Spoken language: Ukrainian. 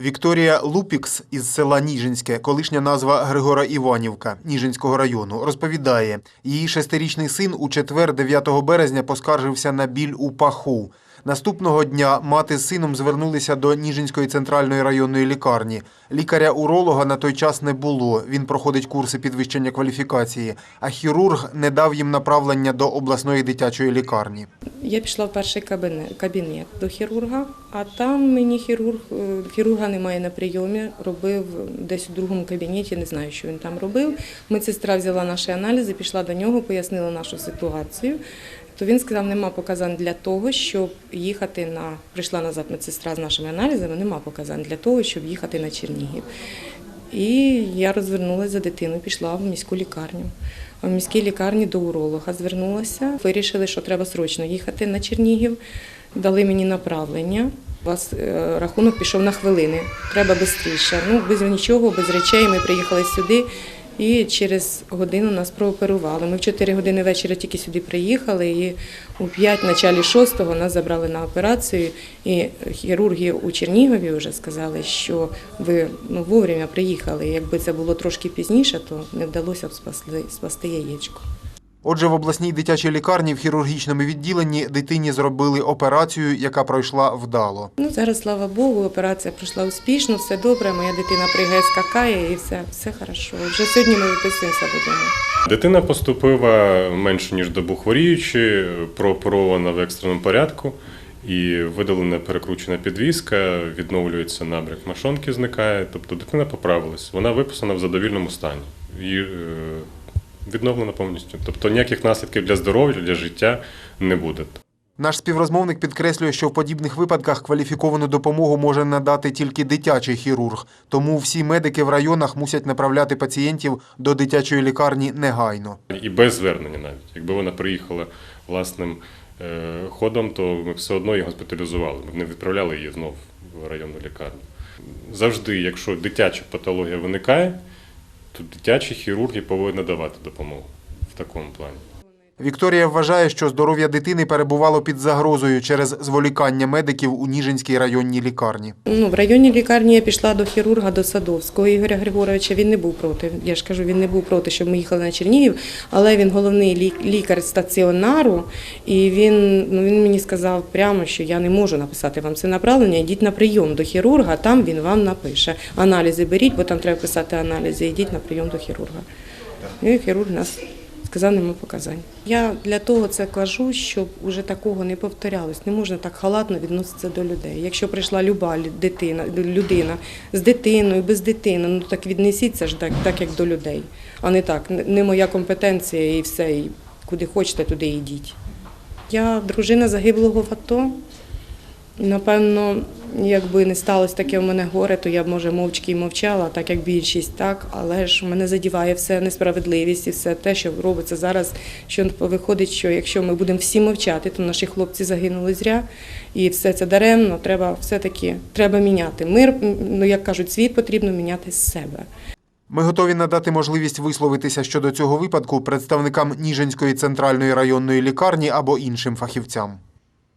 Вікторія Лупікс із села Ніжинське, колишня назва Григора Іванівка Ніжинського району, розповідає, її шестирічний син у четвер, 9 березня, поскаржився на біль у паху. Наступного дня мати з сином звернулися до Ніжинської центральної районної лікарні. Лікаря-уролога на той час не було. Він проходить курси підвищення кваліфікації, а хірург не дав їм направлення до обласної дитячої лікарні. Я пішла в перший кабінет, кабінет до хірурга, а там мені хірург, е, хірурга немає на прийомі, робив десь у другому кабінеті, не знаю, що він там робив. Медсестра взяла наші аналізи, пішла до нього, пояснила нашу ситуацію. То він сказав, нема показань для того, щоб їхати на прийшла назад медсестра з нашими аналізами, нема показань для того, щоб їхати на Чернігів. І я розвернулася за дитиною, пішла в міську лікарню. А в міській лікарні до уролога звернулася. Вирішили, що треба срочно їхати на Чернігів. Дали мені направлення. У вас е, рахунок пішов на хвилини. Треба швидше. Ну, без нічого, без речей. Ми приїхали сюди і через годину нас прооперували. Ми в 4 години вечора тільки сюди приїхали, і у 5, началі 6 нас забрали на операцію. І хірурги у Чернігові вже сказали, що ви ну, вовремя приїхали. Якби це було трошки пізніше, то не вдалося б спасти, спасти яєчко. Отже, в обласній дитячій лікарні в хірургічному відділенні дитині зробили операцію, яка пройшла вдало. Ну, зараз, слава Богу, операція пройшла успішно, все добре. Моя дитина пригає, скакає і все, все хорошо. Вже сьогодні ми виписуємося додому. Дитина поступила менше ніж добу хворіючи, прооперована в екстреному порядку і видалена перекручена підвіска, відновлюється набряк мошонки, зникає. Тобто дитина поправилась. Вона виписана в задовільному стані. Е, відновлена повністю. Тобто ніяких наслідків для здоров'я, для життя не буде. Наш співрозмовник підкреслює, що в подібних випадках кваліфіковану допомогу може надати тільки дитячий хірург, тому всі медики в районах мусять направляти пацієнтів до дитячої лікарні негайно. І без звернення навіть. Якби вона приїхала власним е, ходом, то ми все одно її госпіталізували. Ми не відправляли її знов в районну лікарню. Завжди, якщо дитяча патологія виникає, то дитячі хірурги повинні давати допомогу в такому плані. Вікторія вважає, що здоров'я дитини перебувало під загрозою через зволікання медиків у Ніжинській районній лікарні. Ну, в районній лікарні я пішла до хірурга до Садовського Ігоря Григоровича. Він не був проти. Я ж кажу, він не був проти, щоб ми їхали на Чернігів, але він головний лікар стаціонару, і він, ну, він мені сказав прямо, що я не можу написати вам це направлення. Йдіть на прийом до хірурга, там він вам напише. Аналізи беріть, бо там треба писати аналізи. Йдіть на прийом до хірурга. І хірург нас сказав, нема показань. Я для того це кажу, щоб уже такого не повторялось. Не можна так халатно відноситися до людей. Якщо прийшла люба дитина, людина з дитиною, без дитини, ну так віднесіться ж так, так як до людей, а не так. Не моя компетенція і все, і куди хочете, туди йдіть. Я дружина загиблого в АТО. Напевно, якби не сталося таке в мене горе, то я б може мовчки й мовчала, так як більшість, так. Але ж мене задіває все несправедливість і все те, що робиться зараз. Що виходить, що якщо ми будемо всі мовчати, то наші хлопці загинули зря, і все це даремно. Треба все-таки треба міняти мир. Ну як кажуть, світ потрібно міняти з себе. Ми готові надати можливість висловитися щодо цього випадку представникам Ніжинської центральної районної лікарні або іншим фахівцям.